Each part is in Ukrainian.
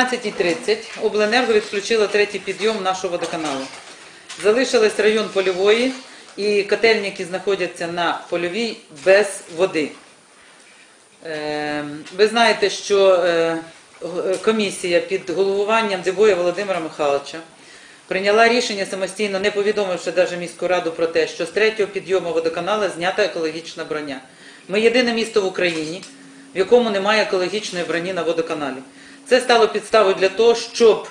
15.30 обленерго відключило третій підйом нашого водоканалу. Залишились район польової і котельні, які знаходяться на польовій без води. Е, Ви знаєте, що е, комісія під головуванням Дебоя Володимира Михайловича прийняла рішення самостійно, не повідомивши навіть міську раду про те, що з третього підйому водоканалу знята екологічна броня. Ми єдине місто в Україні, в якому немає екологічної броні на водоканалі. Це стало підставою для того, щоб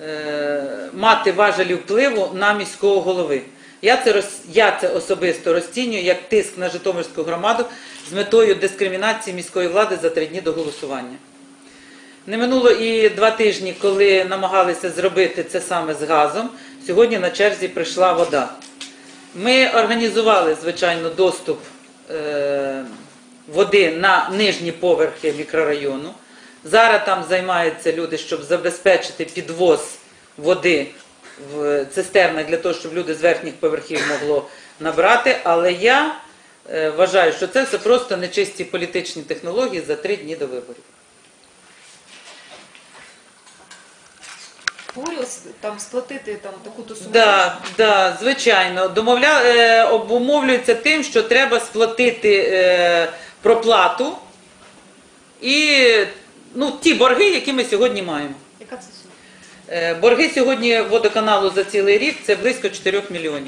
е, мати важелі впливу на міського голови. Я це, я це особисто розцінюю як тиск на Житомирську громаду з метою дискримінації міської влади за три дні до голосування. Не минуло і два тижні, коли намагалися зробити це саме з газом. Сьогодні на черзі прийшла вода. Ми організували, звичайно, доступ е, води на нижні поверхи мікрорайону. Зараз там займаються люди, щоб забезпечити підвоз води в цистернах для того, щоб люди з верхніх поверхів могло набрати. Але я е, вважаю, що це все просто нечисті політичні технології за три дні до виборів. Там сплатити там таку-то суму. Да, да, звичайно. Домовля... е, обумовлюється тим, що треба сплатити е, проплату і ну, ті борги, які ми сьогодні маємо. Яка це сума? Е, борги сьогодні водоканалу за цілий рік це близько 4 мільйонів.